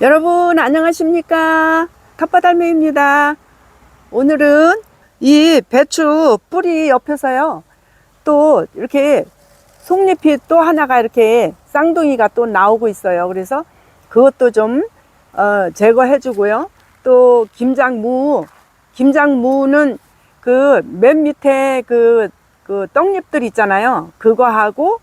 여러분 안녕하십니까? 텃밭할매입니다. 오늘은 이 배추 뿌리 옆에서요. 또 이렇게 속잎이 또 하나가 이렇게 쌍둥이가 또 나오고 있어요. 그래서 그것도 좀 어, 제거해 주고요. 또 김장무 김장무는 그 맨 밑에 그, 그 떡잎들 있잖아요. 그거 하고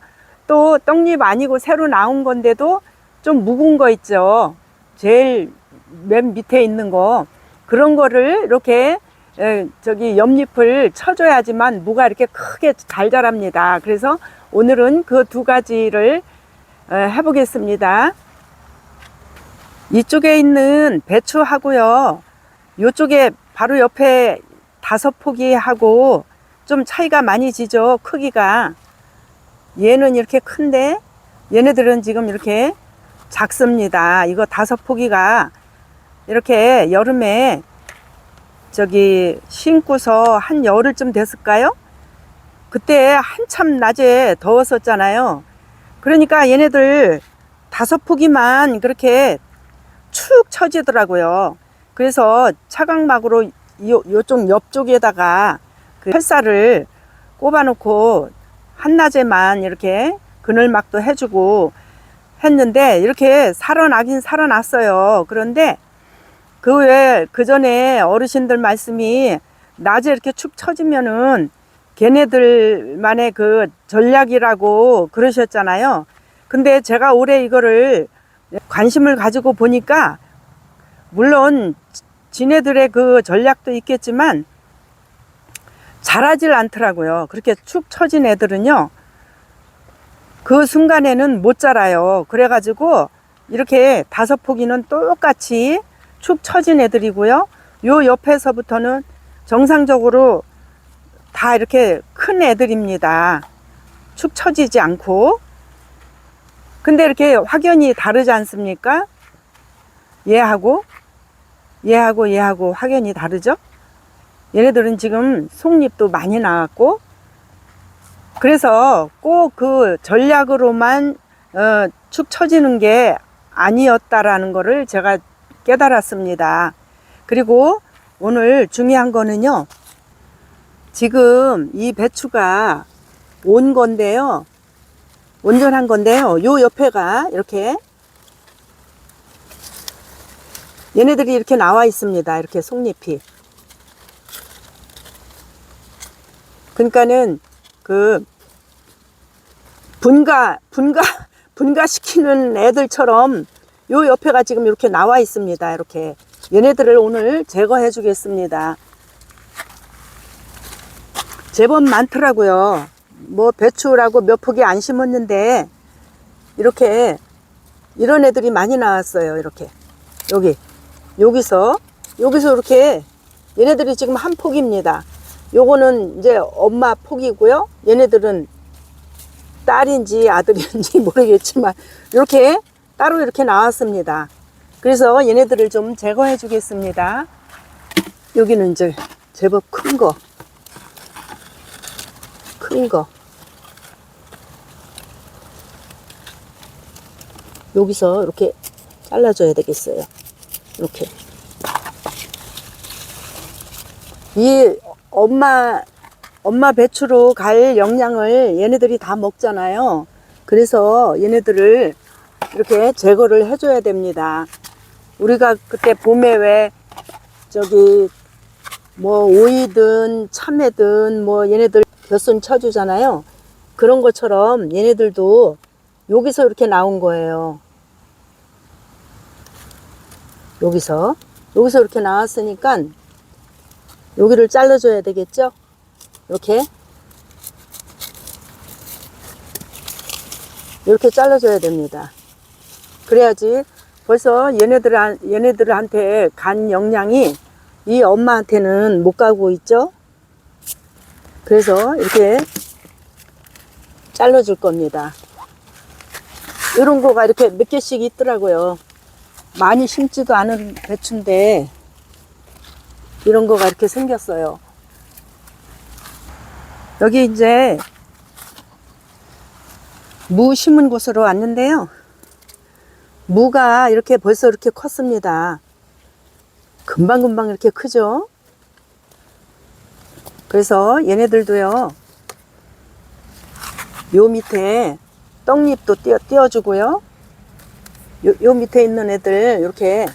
또 떡잎 아니고 새로 나온 건데도 좀 묵은 거 있죠 제일 맨 밑에 있는 거 그런 거를 이렇게 에, 저기 옆잎을 쳐줘야지만 무가 이렇게 크게 잘 자랍니다. 그래서 오늘은 그 두 가지를 에, 해보겠습니다. 이쪽에 있는 배추하고요. 이쪽에 바로 옆에 다섯 포기하고 좀 차이가 많이 지죠. 크기가. 얘는 이렇게 큰데 얘네들은 지금 이렇게 작습니다. 이거 다섯 포기가 이렇게 여름에 저기 심고서 한 열흘쯤 됐을까요? 그때 한참 낮에 더웠었잖아요. 그러니까 얘네들 다섯 포기만 그렇게 축 처지더라고요. 그래서 차광막으로 요, 요쪽 옆쪽에다가 그 햇살을 꼽아놓고 한낮에만 이렇게 그늘막도 해주고 했는데 이렇게 살아나긴 살아났어요. 그런데 그 외에 그 전에 어르신들 말씀이 낮에 이렇게 축 처지면은 걔네들만의 그 전략이라고 그러셨잖아요. 근데 제가 올해 이거를 관심을 가지고 보니까 물론 지네들의 그 전략도 있겠지만 잘하질 않더라고요. 그렇게 축 처진 애들은요. 그 순간에는 못 자라요. 그래가지고 이렇게 다섯 포기는 똑같이 축 처진 애들이고요. 요 옆에서부터는 정상적으로 다 이렇게 큰 애들입니다. 축 처지지 않고. 근데 이렇게 확연히 다르지 않습니까? 얘하고, 얘하고, 얘하고 확연히 다르죠? 얘네들은 지금 속잎도 많이 나왔고, 그래서 꼭 그 전략으로만 어, 축 처지는 게 아니었다라는 거를 제가 깨달았습니다. 그리고 오늘 중요한 거는요. 지금 이 배추가 온 건데요. 온전한 건데요. 요 옆에가 이렇게 얘네들이 이렇게 나와 있습니다. 이렇게 속잎이. 그러니까는 그 분가 분가 분가시키는 애들처럼 요 옆에가 지금 이렇게 나와 있습니다. 이렇게 얘네들을 오늘 제거해 주겠습니다. 제법 많더라고요. 뭐 배추라고 몇 포기 안 심었는데 이렇게 이런 애들이 많이 나왔어요. 이렇게 여기 여기서 여기서 이렇게 얘네들이 지금 한 폭입니다. 요거는 이제 엄마 폭이고요. 얘네들은 딸인지 아들인지 모르겠지만 이렇게 따로 이렇게 나왔습니다. 그래서 얘네들을 좀 제거해 주겠습니다. 여기는 이제 제법 큰 거. 큰 거. 여기서 이렇게 잘라줘야 되겠어요. 이렇게. 이 엄마 엄마 배추로 갈 영양을 얘네들이 다 먹잖아요. 그래서 얘네들을 이렇게 제거를 해줘야 됩니다. 우리가 그때 봄에 왜 저기 뭐 오이든 참외든 뭐 얘네들 벼순 쳐주잖아요. 그런 것처럼 얘네들도 여기서 이렇게 나온 거예요. 여기서 여기서 이렇게 나왔으니까 여기를 잘라줘야 되겠죠? 이렇게 이렇게 잘라줘야 됩니다. 그래야지 벌써 얘네들 얘네들한테 간 영양이 이 엄마한테는 못 가고 있죠. 그래서 이렇게 잘라줄 겁니다. 이런 거가 이렇게 몇 개씩 있더라고요. 많이 심지도 않은 배추인데 이런 거가 이렇게 생겼어요. 여기 이제 무 심은 곳으로 왔는데요. 무가 이렇게 벌써 이렇게 컸습니다. 금방금방 이렇게 크죠? 그래서 얘네들도요, 요 밑에 떡잎도 띄워, 띄워주고요. 요, 요 밑에 있는 애들, 이렇게,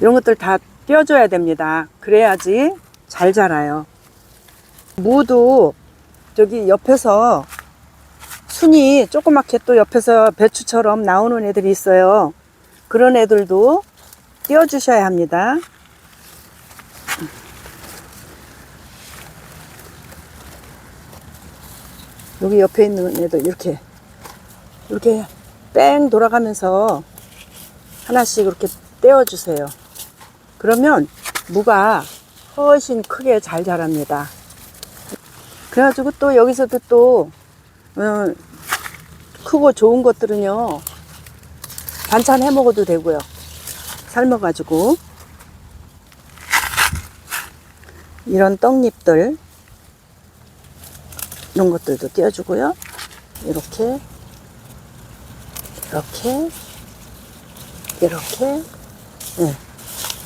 이런 것들 다 띄워줘야 됩니다. 그래야지 잘 자라요. 무도 저기 옆에서 순이 조그맣게 또 옆에서 배추처럼 나오는 애들이 있어요. 그런 애들도 띄워주셔야 합니다. 여기 옆에 있는 애들 이렇게 이렇게 뺑 돌아가면서 하나씩 이렇게 떼어주세요. 그러면 무가 훨씬 크게 잘 자랍니다. 그래가지고 또 여기서도 또 어, 크고 좋은 것들은요 반찬 해 먹어도 되고요. 삶아가지고 이런 떡잎들 이런 것들도 띄워주고요. 이렇게 이렇게 이렇게 네,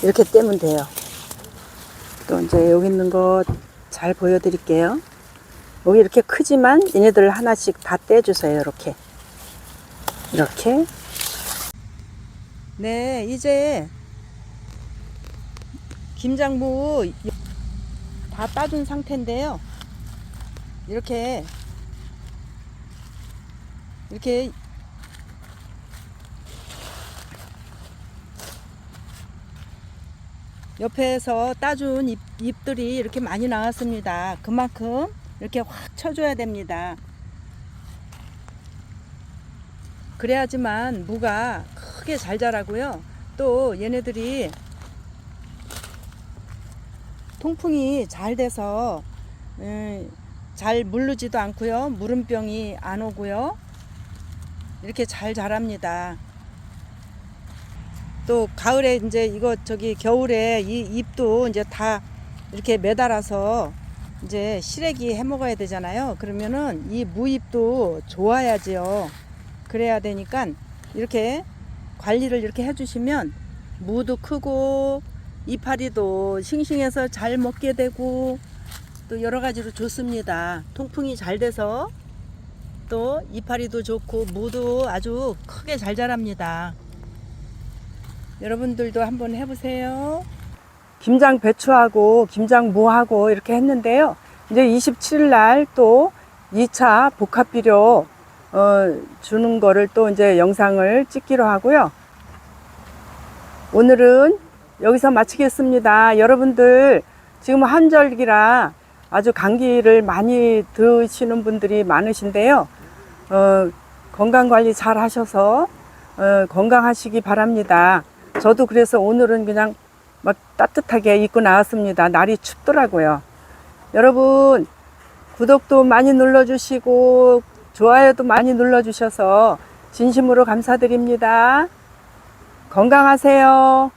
이렇게 떼면 돼요. 또 이제 여기 있는 거 잘 보여드릴게요. 여기 이렇게 크지만 얘네들 하나씩 다 떼주세요. 이렇게 이렇게 네 이제 김장무 다 따준 상태인데요. 이렇게 이렇게 옆에서 따준 잎, 잎들이 이렇게 많이 나왔습니다. 그만큼 이렇게 확 쳐줘야 됩니다. 그래야지만 무가 크게 잘 자라고요. 또 얘네들이 통풍이 잘 돼서 음, 잘 물르지도 않고요. 무름병이 안 오고요. 이렇게 잘 자랍니다. 또 가을에 이제 이거 저기 겨울에 이 잎도 이제 다 이렇게 매달아서 이제 시래기 해 먹어야 되잖아요. 그러면은 이 무잎도 좋아야지요. 그래야 되니까 이렇게 관리를 이렇게 해주시면 무도 크고 이파리도 싱싱해서 잘 먹게 되고 또 여러 가지로 좋습니다. 통풍이 잘 돼서 또 이파리도 좋고 무도 아주 크게 잘 자랍니다. 여러분들도 한번 해보세요. 김장 배추하고 김장 무하고 이렇게 했는데요. 이제 27일 날 또 2차 복합 비료 어, 주는 거를 또 이제 영상을 찍기로 하고요. 오늘은 여기서 마치겠습니다. 여러분들 지금 한절기라 아주 감기를 많이 드시는 분들이 많으신데요. 어, 건강 관리 잘 하셔서 어, 건강하시기 바랍니다. 저도 그래서 오늘은 그냥 막 따뜻하게 입고 나왔습니다. 날이 춥더라고요. 여러분, 구독도 많이 눌러주시고, 좋아요도 많이 눌러주셔서 진심으로 감사드립니다. 건강하세요.